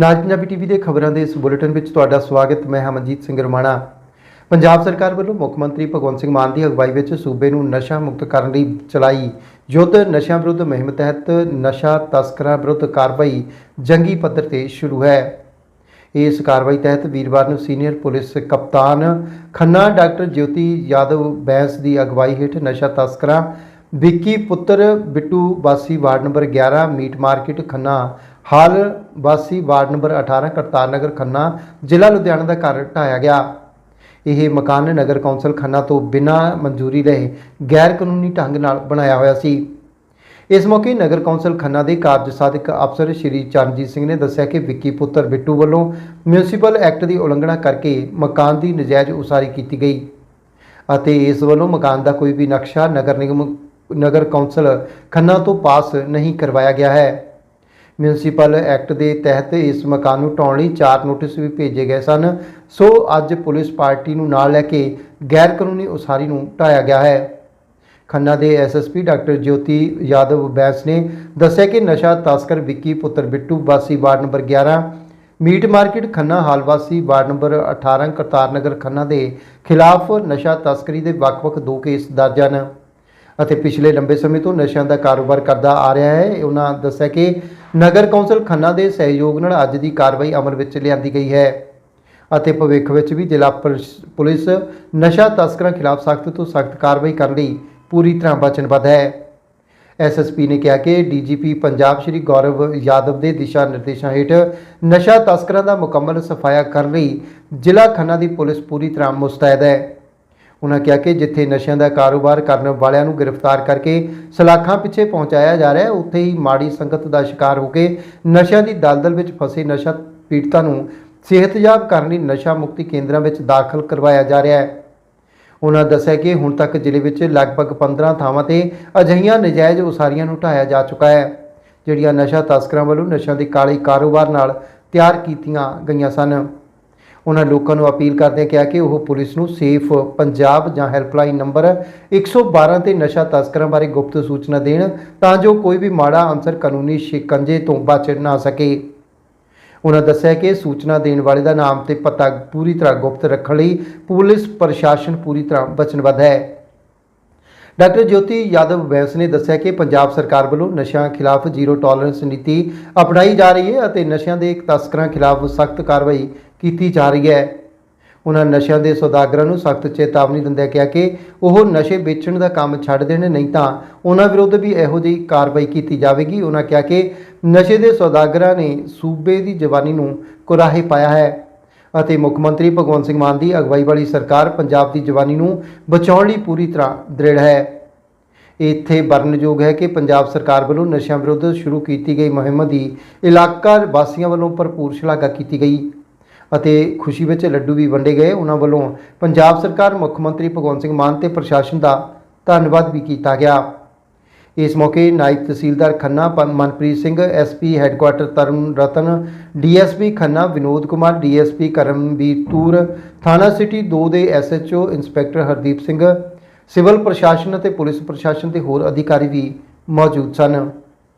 ਨਾਜ Punjabi TV ਦੇ ਖਬਰਾਂ ਦੇ ਇਸ ਬੁਲੇਟਿਨ ਵਿੱਚ ਤੁਹਾਡਾ ਸਵਾਗਤ। ਮੈਂ ਹਮਨਜੀਤ ਸਿੰਘ ਰਮਾਣਾ। ਪੰਜਾਬ ਸਰਕਾਰ ਵੱਲੋਂ ਮੁੱਖ ਮੰਤਰੀ ਭਗਵੰਤ ਸਿੰਘ ਮਾਨ ਦੀ ਅਗਵਾਈ ਵਿੱਚ ਸੂਬੇ ਨੂੰ ਨਸ਼ਾ ਮੁਕਤ ਕਰਨ ਲਈ ਚਲਾਈ ਯੁੱਧ। ਨਸ਼ਾ ਵਿਰੁੱਧ ਮੁਹਿੰਮ ਤਹਿਤ ਨਸ਼ਾ ਤਸਕਰਾਂ ਵਿਰੁੱਧ ਕਾਰਵਾਈ ਜੰਗੀ ਪੱਧਰ ਤੇ ਸ਼ੁਰੂ ਹੈ। ਇਸ ਕਾਰਵਾਈ ਤਹਿਤ ਵੀਰਵਾਰ ਨੂੰ ਸੀਨੀਅਰ ਪੁਲਿਸ ਕਪਤਾਨ ਖੰਨਾ ਡਾਕਟਰ ਜੋਤੀ ਯਾਦਵ ਬੈਂਸ ਦੀ ਅਗਵਾਈ ਹੇਠ ਨਸ਼ਾ ਤਸਕਰਾਂ ਵਿੱਕੀ ਪੁੱਤਰ ਬਿੱਟੂ ਵਾਸੀ ward number 11 meat market, Khanna. ਹਾਲ ਵਾਸੀ ਵਾਰਡ ਨੰਬਰ 18 ਕਰਤਾਰ ਨਗਰ, ਖੰਨਾ। ਜ਼ਿਲ੍ਹਾ ਲੁਧਿਆਣਾ ਦਾ ਘਰ ਢਾਇਆ ਗਿਆ। ਇਹ ਮਕਾਨ ਨਗਰ ਕੌਂਸਲ ਖੰਨਾ ਤੋਂ ਬਿਨਾਂ ਮਨਜ਼ੂਰੀ ਲਏ ਗੈਰ ਕਾਨੂੰਨੀ ਢੰਗ ਨਾਲ ਬਣਾਇਆ ਹੋਇਆ ਸੀ। ਇਸ ਮੌਕੇ ਨਗਰ ਕੌਂਸਲ ਖੰਨਾ ਦੇ ਕਾਰਜ ਸਾਧਕ ਅਫਸਰ ਸ਼੍ਰੀ ਚਰਨਜੀਤ ਸਿੰਘ ਨੇ ਦੱਸਿਆ ਕਿ ਵਿੱਕੀ ਪੁੱਤਰ ਬਿੱਟੂ ਵੱਲੋਂ ਮਿਊਨਿਸਪਲ ਐਕਟ ਦੀ ਉਲੰਘਣਾ ਕਰਕੇ ਮਕਾਨ ਦੀ ਨਜਾਇਜ਼ ਉਸਾਰੀ ਕੀਤੀ ਗਈ ਅਤੇ ਇਸ ਵੱਲੋਂ ਮਕਾਨ ਦਾ ਕੋਈ ਵੀ ਨਕਸ਼ਾ ਨਗਰ ਨਿਗਮ ਨਗਰ ਕੌਂਸਲ ਖੰਨਾ ਤੋਂ ਪਾਸ ਨਹੀਂ ਕਰਵਾਇਆ ਗਿਆ ਹੈ। ਮਿਊਨਿਸਪਲ ਐਕਟ ਦੇ ਤਹਿਤ ਇਸ ਮਕਾਨ ਨੂੰ ਢਾਉਣ ਲਈ ਚਾਰ ਨੋਟਿਸ ਵੀ ਭੇਜੇ ਗਏ ਸਨ। ਸੋ ਅੱਜ ਪੁਲਿਸ ਪਾਰਟੀ ਨੂੰ ਨਾਲ ਲੈ ਕੇ ਗੈਰ ਕਾਨੂੰਨੀ ਉਸਾਰੀ ਨੂੰ ਢਾਇਆ ਗਿਆ ਹੈ। ਖੰਨਾ ਦੇ ਐਸਐਸਪੀ ਡਾਕਟਰ ਜੋਤੀ ਯਾਦਵ ਬੈਂਸ ਨੇ ਦੱਸਿਆ ਕਿ ਨਸ਼ਾ ਤਸਕਰ ਵਿੱਕੀ ਪੁੱਤਰ ਬਿੱਟੂ ਵਾਸੀ ward number 11 meat market Khanna ਹਾਲ ਵਾਸੀ ਵਾਰਡ ਨੰਬਰ 18 ਕਰਤਾਰ ਨਗਰ ਖੰਨਾ ਦੇ ਖਿਲਾਫ ਨਸ਼ਾ ਤਸਕਰੀ ਦੇ ਵੱਖ-ਵੱਖ ਦੋ ਕੇਸ ਦਰਜ ਹਨ। ਅਤੇ ਪਿਛਲੇ ਲੰਬੇ ਸਮੇਂ ਤੋਂ ਨਸ਼ਿਆਂ ਦਾ ਕਾਰੋਬਾਰ ਕਰਦਾ ਆ ਰਿਹਾ ਹੈ। ਉਹਨਾਂ ਦੱਸਿਆ ਕਿ ਨਗਰ ਕੌਂਸਲ ਖੰਨਾ ਦੇ ਸਹਿਯੋਗ ਨਾਲ ਅੱਜ ਦੀ ਕਾਰਵਾਈ ਅਮਲ ਵਿੱਚ ਲਿਆਂਦੀ ਗਈ ਹੈ ਅਤੇ ਭਵਿੱਖ ਵਿੱਚ ਵੀ ਜ਼ਿਲ੍ਹਾ ਪੁਲਿਸ- ਪੁਲਿਸ ਨਸ਼ਾ ਤਸਕਰਾਂ ਖਿਲਾਫ ਸਖਤ ਤੋਂ ਸਖਤ ਕਾਰਵਾਈ ਕਰਨ ਲਈ ਪੂਰੀ ਤਰ੍ਹਾਂ ਵਚਨਬੱਧ ਹੈ। ਐਸਐਸਪੀ ਨੇ ਕਿਹਾ ਕਿ ਡੀਜੀਪੀ ਪੰਜਾਬ ਸ਼੍ਰੀ ਗੌਰਵ ਯਾਦਵ ਦੇ ਦਿਸ਼ਾ ਨਿਰਦੇਸ਼ਾਂ ਹੇਠ ਨਸ਼ਾ ਤਸਕਰਾਂ ਦਾ ਮੁਕੰਮਲ ਸਫਾਇਆ ਕਰਨ ਲਈ ਜ਼ਿਲ੍ਹਾ ਖੰਨਾ ਦੀ ਪੁਲਿਸ ਪੂਰੀ ਤਰ੍ਹਾਂ ਮੁਸਤੈਦ ਹੈ। ਉਹਨਾਂ ਕਿਹਾ ਕਿ ਜਿੱਥੇ ਨਸ਼ਿਆਂ ਦਾ ਕਾਰੋਬਾਰ ਕਰਨ ਵਾਲਿਆਂ ਨੂੰ ਗ੍ਰਿਫਤਾਰ ਕਰਕੇ ਸਲਾਖਾਂ ਪਿੱਛੇ ਪਹੁੰਚਾਇਆ ਜਾ ਰਿਹਾ ਹੈ, ਉੱਥੇ ਹੀ ਮਾੜੀ ਸੰਗਤ ਦਾ ਸ਼ਿਕਾਰ ਹੋ ਕੇ ਨਸ਼ਿਆਂ ਦੀ ਦਲਦਲ ਵਿੱਚ ਫਸੇ ਨਸ਼ਾ ਪੀੜਤਾਂ ਨੂੰ ਸਿਹਤਯਾਬ ਕਰਨ ਲਈ ਨਸ਼ਾ ਮੁਕਤੀ ਕੇਂਦਰਾਂ ਵਿੱਚ ਦਾਖਲ ਕਰਵਾਇਆ ਜਾ ਰਿਹਾ ਹੈ। ਉਹਨਾਂ ਦੱਸਿਆ ਕਿ ਹੁਣ ਤੱਕ ਜ਼ਿਲ੍ਹੇ ਵਿੱਚ ਲਗਭਗ 15 ਥਾਵਾਂ ਤੇ ਅਜਿਹੀਆਂ ਨਜਾਇਜ਼ ਉਸਾਰੀਆਂ ਨੂੰ ਢਾਇਆ ਜਾ ਚੁੱਕਾ ਹੈ, ਜਿਹੜੀਆਂ ਨਸ਼ਾ ਤਸਕਰਾਂ ਵੱਲੋਂ ਨਸ਼ਿਆਂ ਦੇ ਕਾਲੇ ਕਾਰੋਬਾਰ ਨਾਲ ਤਿਆਰ ਕੀਤੀਆਂ ਗਈਆਂ ਸਨ। ਉਹਨਾਂ ਲੋਕਾਂ ਨੂੰ ਅਪੀਲ ਕਰਦਿਆਂ ਕਿਹਾ ਕਿ ਉਹ ਪੁਲਿਸ ਨੂੰ ਸੇਫ ਪੰਜਾਬ ਜਾਂ ਹੈਲਪਲਾਈਨ ਨੰਬਰ 112 ਤੇ ਨਸ਼ਾ ਤਸਕਰਾਂ ਬਾਰੇ ਗੁਪਤ ਸੂਚਨਾ ਦੇਣ ਤਾਂ ਜੋ ਕੋਈ ਵੀ ਮਾੜਾ ਅਨਸਰ ਕਾਨੂੰਨੀ ਸ਼ਿਕੰਜੇ ਤੋਂ ਬਚ ਨਾ ਸਕੇ। ਉਹਨਾਂ ਦੱਸਿਆ ਕਿ ਸੂਚਨਾ ਦੇਣ ਵਾਲੇ ਦਾ ਨਾਮ ਤੇ ਪਤਾ ਪੂਰੀ ਤਰ੍ਹਾਂ ਗੁਪਤ ਰੱਖਣ ਲਈ ਪੁਲਿਸ ਪ੍ਰਸ਼ਾਸਨ ਪੂਰੀ ਤਰ੍ਹਾਂ ਵਚਨਬੱਧ ਹੈ। ਡਾਕਟਰ ਜੋਤੀ ਯਾਦਵ ਬੈਂਸ ਨੇ ਦੱਸਿਆ ਕਿ ਪੰਜਾਬ ਸਰਕਾਰ ਵੱਲੋਂ ਨਸ਼ਿਆਂ ਖਿਲਾਫ ਜ਼ੀਰੋ ਟੋਲਰੈਂਸ ਨੀਤੀ ਅਪਣਾਈ ਜਾ ਰਹੀ ਹੈ ਅਤੇ ਨਸ਼ਿਆਂ ਦੇ ਤਸਕਰਾਂ ਖਿਲਾਫ ਸਖਤ ਕਾਰਵਾਈ ਕੀਤੀ ਜਾ ਰਹੀ ਹੈ। ਉਹਨਾਂ ਨਸ਼ਿਆਂ ਦੇ ਸੌਦਾਗਰਾਂ ਨੂੰ ਸਖਤ ਚੇਤਾਵਨੀ ਦਿੰਦਿਆਂ ਕਿਹਾ ਕਿ ਉਹ ਨਸ਼ੇ ਵੇਚਣ ਦਾ ਕੰਮ ਛੱਡ ਦੇਣ, ਨਹੀਂ ਤਾਂ ਉਹਨਾਂ ਵਿਰੁੱਧ ਵੀ ਇਹੋ ਜਿਹੀ ਕਾਰਵਾਈ ਕੀਤੀ ਜਾਵੇਗੀ। ਉਹਨਾਂ ਕਿਹਾ ਕਿ ਨਸ਼ੇ ਦੇ ਸੌਦਾਗਰਾਂ ਨੇ ਸੂਬੇ ਦੀ ਜਵਾਨੀ ਨੂੰ ਕੁਰਾਹੇ ਪਾਇਆ ਹੈ ਅਤੇ ਮੁੱਖ ਮੰਤਰੀ ਭਗਵੰਤ ਸਿੰਘ ਮਾਨ ਦੀ ਅਗਵਾਈ ਵਾਲੀ ਸਰਕਾਰ ਪੰਜਾਬ ਦੀ ਜਵਾਨੀ ਨੂੰ ਬਚਾਉਣ ਲਈ ਪੂਰੀ ਤਰ੍ਹਾਂ ਦ੍ਰਿੜ ਹੈ। ਇੱਥੇ ਵਰਨਯੋਗ ਹੈ ਕਿ ਪੰਜਾਬ ਸਰਕਾਰ ਵੱਲੋਂ ਨਸ਼ਿਆਂ ਵਿਰੁੱਧ ਸ਼ੁਰੂ ਕੀਤੀ ਗਈ ਮੁਹਿੰਮ ਦੀ ਇਲਾਕਾ ਵਾਸੀਆਂ ਵੱਲੋਂ ਭਰਪੂਰ ਸ਼ਲਾਘਾ ਕੀਤੀ ਗਈ। ਅਤੇ ਖੁਸ਼ੀ ਵਿੱਚ ਲੱਡੂ ਵੀ ਵੰਡੇ ਗਏ। ਉਹਨਾਂ ਵੱਲੋਂ ਪੰਜਾਬ ਸਰਕਾਰ, ਮੁੱਖ ਮੰਤਰੀ ਭਗਵੰਤ ਸਿੰਘ ਮਾਨ ਤੇ ਪ੍ਰਸ਼ਾਸਨ ਦਾ ਧੰਨਵਾਦ ਵੀ ਕੀਤਾ ਗਿਆ। ਇਸ ਮੌਕੇ ਨਾਇਬ ਤਹਿਸੀਲਦਾਰ ਖੰਨਾ ਪ- Manpreet Singh SP headquarter Tarn Ratan DSP Khanna, Vinod Kumar DSP Karamvir Toor, ਥਾਣਾ ਸਿਟੀ 2 ਦੇ SHO inspector Hardeep Singh, civil ਪ੍ਰਸ਼ਾਸਨ ਅਤੇ ਪੁਲਿਸ ਪ੍ਰਸ਼ਾਸਨ ਦੇ ਹੋਰ ਅਧਿਕਾਰੀ ਵੀ ਮੌਜੂਦ ਸਨ।